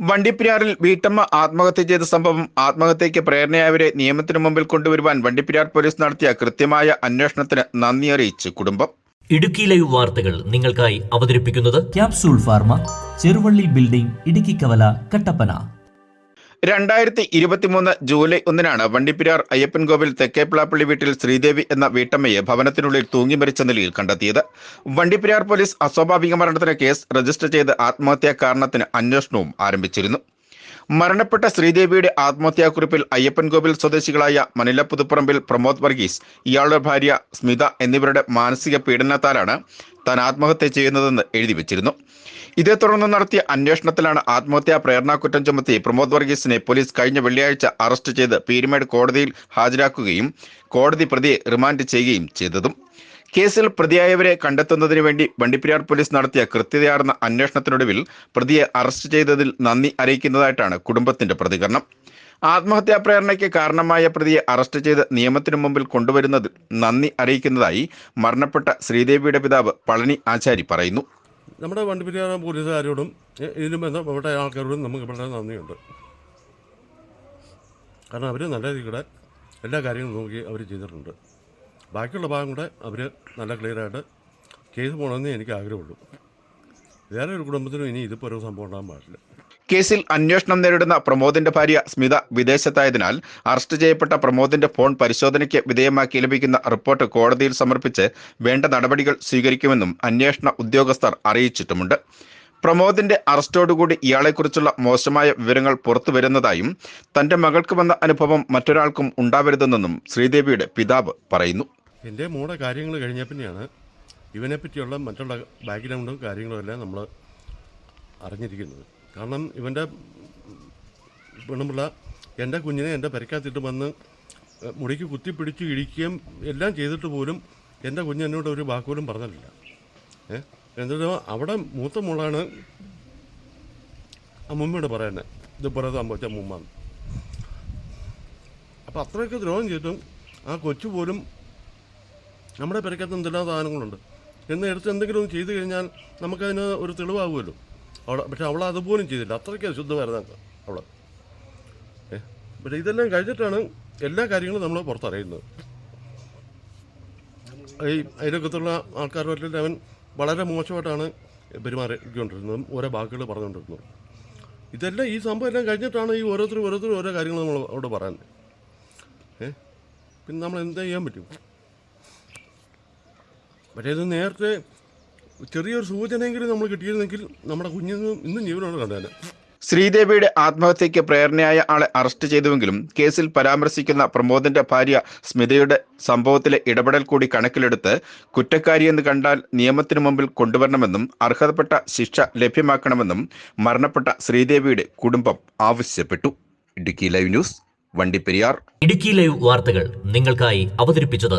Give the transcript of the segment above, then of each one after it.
വണ്ടിപ്പെരിയാറിൽ വീട്ടമ്മ ആത്മഹത്യ ചെയ്ത സംഭവം ആത്മഹത്യയ്ക്ക് പ്രേരണയായവരെ നിയമത്തിനു മുമ്പിൽ കൊണ്ടുവരുവാൻ വണ്ടിപ്പെരിയാർ പോലീസ് നടത്തിയ കൃത്യമായ അന്വേഷണത്തിന് നന്ദി അറിയിച്ച്. കുടുംബം. ഇടുക്കി ലൈവ് വാർത്തകൾ നിങ്ങൾക്കായി അവതരിപ്പിക്കുന്നത് capsule pharma Cheruvally building Idukki കവല കട്ടപ്പന. രണ്ടായിരത്തി ഇരുപത്തിമൂന്ന് ജൂലൈ ഒന്നിനാണ് വണ്ടിപ്പെരിയാർ അയ്യപ്പൻകോവിൽ തെക്കേപ്പിളാപ്പള്ളി വീട്ടിൽ ശ്രീദേവി എന്ന വീട്ടമ്മയെ ഭവനത്തിനുള്ളിൽ തൂങ്ങി മരിച്ച നിലയിൽ കണ്ടെത്തിയത്. വണ്ടിപ്പിരാർ പോലീസ് അസ്വാഭാവിക മരണത്തിന് കേസ് രജിസ്റ്റർ ചെയ്ത് ആത്മഹത്യാ കാരണത്തിന് അന്വേഷണവും ആരംഭിച്ചിരുന്നു. മരണപ്പെട്ട ശ്രീദേവിയുടെ ആത്മഹത്യാക്കുറിപ്പിൽ അയ്യപ്പൻകോവിൽ സ്വദേശികളായ മനില പുതുപ്പറമ്പിൽ പ്രമോദ് വർഗീസ് ഇയാളുടെ ഭാര്യ സ്മിത എന്നിവരുടെ മാനസിക പീഡനത്താലാണ് താൻ ആത്മഹത്യ ചെയ്യുന്നതെന്ന് എഴുതി വെച്ചിരുന്നു. ഇതേ തുടർന്ന് നടത്തിയ അന്വേഷണത്തിലാണ് ആത്മഹത്യാ പ്രേരണാക്കുറ്റം ചുമത്തി പ്രമോദ് വർഗീസിനെ പോലീസ് കഴിഞ്ഞ വെള്ളിയാഴ്ച അറസ്റ്റ് ചെയ്ത് പീരുമേട് കോടതിയിൽ ഹാജരാക്കുകയും കോടതി പ്രതിയെ റിമാൻഡ് ചെയ്യുകയും ചെയ്തതും. കേസിൽ പ്രതിയായവരെ കണ്ടെത്തുന്നതിന് വേണ്ടി വണ്ടിപ്പെരിയാർ പോലീസ് നടത്തിയ കൃത്യതയാർന്ന അന്വേഷണത്തിനൊടുവിൽ പ്രതിയെ അറസ്റ്റ് ചെയ്തതിൽ നന്ദി അറിയിക്കുന്നതായിട്ടാണ് കുടുംബത്തിന്റെ പ്രതികരണം. ആത്മഹത്യാ പ്രേരണയ്ക്ക് കാരണമായ പ്രതിയെ അറസ്റ്റ് ചെയ്ത് നിയമത്തിനു മുമ്പിൽ കൊണ്ടുവരുന്നതിൽ നന്ദി അറിയിക്കുന്നതായി മരണപ്പെട്ട ശ്രീദേവിയുടെ പിതാവ് പളനി ആചാരി പറയുന്നു. നമ്മുടെ വണ്ടിപ്പെരിയാർ പോലീസുകാരോടും ഇതിലും ബന്ധപ്പെട്ട ആൾക്കാരോടും നമുക്ക് വളരെ നന്ദിയുണ്ട്. കാരണം അവർ നല്ല രീതിയിലൂടെ എല്ലാ കാര്യങ്ങളും നോക്കി അവർ ചെയ്തിട്ടുണ്ട്. ബാക്കിയുള്ള ഭാഗം കൂടെ അവർ നല്ല ക്ലിയറായിട്ട് കേസ് പോകണമെന്നേ എനിക്ക് ആഗ്രഹമുള്ളൂ. വേറെ ഒരു കുടുംബത്തിനും ഇനി ഇതിപ്പോൾ ഒരു സംഭവം ഉണ്ടാകാൻ പാടില്ല. കേസിൽ അന്വേഷണം നേരിടുന്ന പ്രമോദിന്റെ ഭാര്യ സ്മിത വിദേശത്തായതിനാൽ അറസ്റ്റ് ചെയ്യപ്പെട്ട പ്രമോദിന്റെ ഫോൺ പരിശോധനയ്ക്ക് വിധേയമാക്കി ലഭിക്കുന്ന റിപ്പോർട്ട് കോടതിയിൽ സമർപ്പിച്ച് വേണ്ട നടപടികൾ സ്വീകരിക്കുമെന്നും അന്വേഷണ ഉദ്യോഗസ്ഥർ അറിയിച്ചിട്ടുമുണ്ട്. പ്രമോദിന്റെ അറസ്റ്റോടുകൂടി ഇയാളെക്കുറിച്ചുള്ള മോശമായ വിവരങ്ങൾ പുറത്തു വരുന്നതായും തന്റെ മകൾക്ക് വന്ന അനുഭവം മറ്റൊരാൾക്കും ഉണ്ടാവരുതെന്നും ശ്രീദേവിയുടെ പിതാവ് പറയുന്നു. എന്റെ മോടെ കാര്യങ്ങൾ കഴിഞ്ഞ പിന്നെയാണ്. ഇവനെപ്പറ്റിയുള്ള മറ്റുള്ള ബാക്ക്ഗ്രൗണ്ടും കാര്യങ്ങളും എല്ലാം നമ്മൾ അറിഞ്ഞിരിക്കുന്നത്. കാരണം ഇവന്റെ പെണ്ണുമ്പിള്ള എന്റെ കുഞ്ഞിനെ എന്റെ പെരക്കകത്തിട്ട് വന്ന് ഏഹ്, മുടിക്ക് കുത്തിപ്പിടിച്ച് ഇടിക്കുകയും എല്ലാം ചെയ്തിട്ട് പോലും എന്റെ കുഞ്ഞ് എന്നോട് ഒരു വാക്കുപോലും പറഞ്ഞിട്ടില്ല. ഏ എന്നിട്ട് അവിടെ മൂത്ത മോളാണ് അമ്മൂമ്മയോട് പറയുന്നത് ഇതുപോലെ സംഭവിച്ച അമ്മൂമ്മ അപ്പം അത്രയൊക്കെ ദ്രോഹം ചെയ്തിട്ടും ആ കൊച്ചു പോലും നമ്മുടെ പെരക്കകത്ത് എന്തെല്ലാം സാധനങ്ങളുണ്ട് എന്ന് എടുത്ത് എന്തെങ്കിലും ഒന്ന് ചെയ്തു കഴിഞ്ഞാൽ നമുക്കതിന് ഒരു തെളിവാകുമല്ലോ. അവിടെ പക്ഷെ അവൾ അതുപോലും ചെയ്തില്ല അത്രയ്ക്ക് ശുദ്ധമായിരുന്നു അവൾ. ഏ? പക്ഷേ ഇതെല്ലാം കഴിഞ്ഞിട്ടാണ് എല്ലാ കാര്യങ്ങളും നമ്മൾ പുറത്തറിയുന്നത്. ഈ അതിനകത്തുള്ള ആൾക്കാരുമായിട്ട് അവൻ വളരെ മോശമായിട്ടാണ് പെരുമാറിക്കൊണ്ടിരുന്നതും ഓരോ വാക്കുകൾ പറഞ്ഞുകൊണ്ടിരുന്നതും. ഇതെല്ലാം ഈ സംഭവം എല്ലാം കഴിഞ്ഞിട്ടാണ് ഈ ഓരോരുത്തരും ഓരോരുത്തരും ഓരോ കാര്യങ്ങൾ നമ്മൾ അവിടെ പറയുന്നത് ഏ? പിന്നെ നമ്മൾ എന്താ ചെയ്യാൻ പറ്റും? പക്ഷേ ഇത് നേരത്തെ ചെറിയൊരു സൂചനയെങ്കിലും നമ്മൾ കിട്ടിയിരുന്നെങ്കിൽ നമ്മുടെ കുഞ്ഞിന് ഇന്നും ജീവനാണ് കണ്ടേനെ. ശ്രീദേവിയുടെ ആത്മഹത്യയ്ക്ക് പ്രേരണയായ ആളെ അറസ്റ്റ് ചെയ്തുവെങ്കിലും കേസിൽ പരാമർശിക്കുന്ന പ്രമോദിന്റെ ഭാര്യ സ്മിതയുടെ സംഭവത്തിലെ ഇടപെടൽ കൂടി കണക്കിലെടുത്ത് കുറ്റക്കാരിയെന്ന് കണ്ടാൽ നിയമത്തിനു മുമ്പിൽ കൊണ്ടുവരണമെന്നും അർഹതപ്പെട്ട ശിക്ഷ ലഭ്യമാക്കണമെന്നും മരണപ്പെട്ട ശ്രീദേവിയുടെ കുടുംബം ആവശ്യപ്പെട്ടു. Idukki live news Vandiperiyar. Idukki live വാർത്തകൾ നിങ്ങൾക്കായി അവതരിപ്പിച്ചത്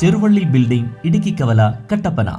ചെറുവള്ളി ബിൽഡിംഗ് ഇടുക്കിക്കവല കട്ടപ്പന.